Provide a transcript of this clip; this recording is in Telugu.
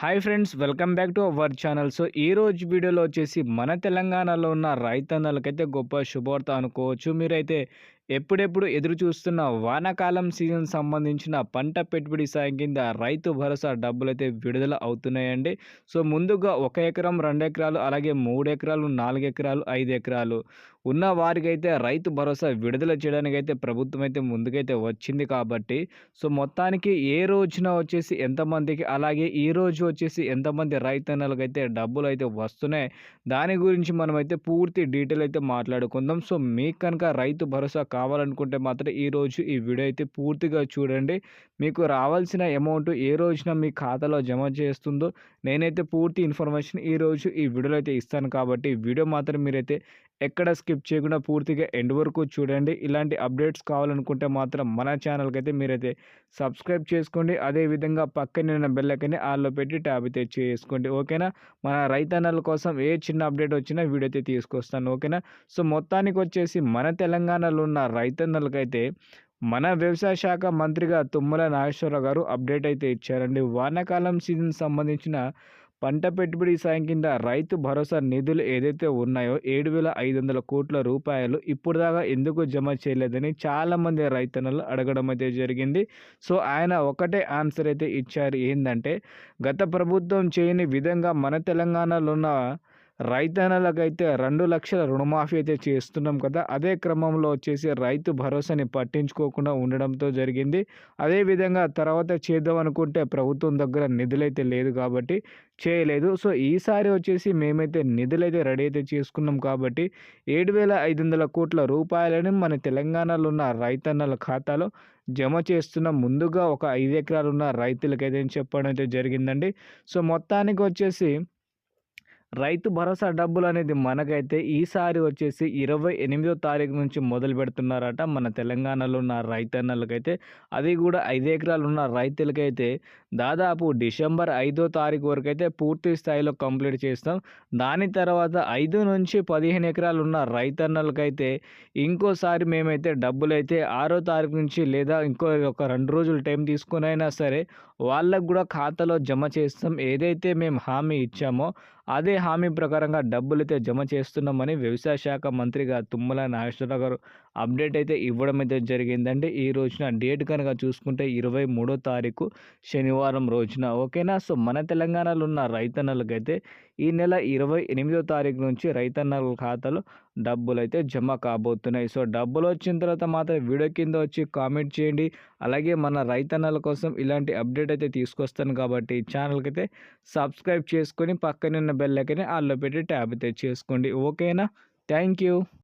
Hi friends welcome back to our channel. So ఈ రోజు వీడియోలో వచ్చేసి మన తెలంగాణలో ఉన్న రైతన్నలకైతే గొప్ప శుభవార్త అనుకోవచ్చు. మీరైతే ఎప్పుడెప్పుడు ఎదురు చూస్తున్న వానాకాలం సీజన్ సంబంధించిన పంట పెట్టుబడి సాయం కింద రైతు భరోసా డబ్బులైతే విడుదల అవుతున్నాయండి. సో ముందుగా ఒక ఎకరం రెండు ఎకరాలు అలాగే మూడు ఎకరాలు నాలుగు ఎకరాలు ఐదు ఎకరాలు ఉన్న వారికైతే రైతు భరోసా విడుదల చేయడానికి అయితే ప్రభుత్వం అయితే ముందుకైతే వచ్చింది కాబట్టి సో మొత్తానికి ఏ రోజున వచ్చేసి ఎంతమందికి అలాగే ఈ రోజు వచ్చేసి ఎంతమంది రైతన్నలకు అయితే డబ్బులు అయితే వస్తున్నాయి దాని గురించి మనమైతే పూర్తి డీటెయిల్ అయితే మాట్లాడుకుందాం. సో మీకు కనుక రైతు భరోసా కావాలనుకుంటే మాత్రం ఈరోజు ఈ వీడియో అయితే పూర్తిగా చూడండి. మీకు రావాల్సిన అమౌంట్ ఏ రోజున మీ ఖాతాలో జమ చేస్తుందో నేనైతే పూర్తి ఇన్ఫర్మేషన్ ఈరోజు ఈ వీడియోలో అయితే ఇస్తాను. కాబట్టి వీడియో మాత్రం మీరైతే ఎక్కడ స్కిప్ చేయకుండా పూర్తిగా ఎండ్ వరకు చూడండి. ఇలాంటి అప్డేట్స్ కావాలనుకుంటే మాత్రం మన ఛానల్కి అయితే మీరైతే సబ్స్క్రైబ్ చేసుకోండి. అదేవిధంగా పక్కన బెల్లకని ఆల్లో పెట్టి ట్యాబ్ అయితే చేసుకోండి. ఓకేనా? మన రైతన్నల కోసం ఏ చిన్న అప్డేట్ వచ్చినా వీడియో అయితే తీసుకొస్తాను. ఓకేనా? సో మొత్తానికి వచ్చేసి మన తెలంగాణలో ఉన్న రైతన్నలకైతే మన వ్యవసాయ శాఖ మంత్రిగా తుమ్మల నాగేశ్వరరావు గారు అప్డేట్ అయితే ఇచ్చారండి. వానాకాలం సీజన్ సంబంధించిన పంట పెట్టుబడి సాయం కింద రైతు భరోసా నిధులు ఏదైతే ఉన్నాయో ఏడు వేల ఐదు వందల కోట్ల రూపాయలు ఇప్పుడు దాకా ఎందుకు జమ చేయలేదని చాలామంది రైతన్నలు అడగడం అయితే జరిగింది. సో ఆయన ఒకటే ఆన్సర్ అయితే ఇచ్చారు. ఏంటంటే గత ప్రభుత్వం చేయని విధంగా మన తెలంగాణలో ఉన్న రైతన్నలకైతే రెండు లక్షల రుణమాఫీ అయితే చేస్తున్నాం కదా. అదే క్రమంలో వచ్చేసి రైతు భరోసాని పట్టించుకోకుండా ఉండడంతో జరిగింది. అదేవిధంగా తర్వాత చేద్దాం అనుకుంటే ప్రభుత్వం దగ్గర నిధులైతే లేదు కాబట్టి చేయలేదు. సో ఈసారి వచ్చేసి మేమైతే నిధులైతే రెడీ అయితే చేసుకున్నాం కాబట్టి ఏడు వేల ఐదు వందల కోట్ల రూపాయలని మన తెలంగాణలో ఉన్న రైతన్నల ఖాతాలో జమ చేస్తున్న ముందుగా ఒక ఐదు ఎకరాలు ఉన్న రైతులకైతే చెప్పడం అయితే జరిగిందండి. సో మొత్తానికి వచ్చేసి రైతు భరోసా డబ్బులు అనేది మనకైతే ఈసారి వచ్చేసి ఇరవై ఎనిమిదో తారీఖు నుంచి మొదలు పెడుతున్నారట మన తెలంగాణలో ఉన్న రైతన్నలకైతే. అది కూడా ఐదు ఎకరాలు ఉన్న రైతులకైతే దాదాపు డిసెంబర్ ఐదో తారీఖు వరకు అయితే పూర్తి స్థాయిలో కంప్లీట్ చేస్తాం. దాని తర్వాత ఐదు నుంచి పదిహేను ఎకరాలు ఉన్న రైతన్నలకైతే ఇంకోసారి మేమైతే డబ్బులు అయితే ఆరో తారీఖు నుంచి లేదా ఇంకో ఒక రెండు రోజులు టైం తీసుకునైనా సరే వాళ్ళకు కూడా ఖాతాలో జమ చేస్తాం. ఏదైతే మేము హామీ ఇచ్చామో అదే హామీ ప్రకారంగా డబ్బులు అయితే జమ చేస్తున్నామని వ్యవసాయ శాఖ మంత్రిగా తుమ్మల నాగేశ్వరరావు గారు అప్డేట్ అయితే ఇవ్వడం అయితే జరిగిందండి. ఈ రోజున డేట్ కనుక చూసుకుంటే ఇరవై మూడో తారీఖు శనివారం రోజున ఓకేనా? సో మన తెలంగాణలో ఉన్న రైతన్నలకైతే ఈ నెల ఇరవై ఎనిమిదో తారీఖు నుంచి రైతన్నల ఖాతాలో డబ్బులు అయితే జమ కాబోతున్నాయి. సో డబ్బులు వచ్చిన తర్వాత మాత్రం వీడియో కింద వచ్చి కామెంట్ చేయండి. అలాగే మన రైతన్నల కోసం ఇలాంటి అప్డేట్ అయితే తీసుకొస్తాను కాబట్టి ఛానల్కి అయితే సబ్స్క్రైబ్ చేసుకొని పక్కనున్న బెల్లకనే ఆల్లో పెట్టి ట్యాబ్ అయితే చేసుకోండి ఓకేనా? Thank you.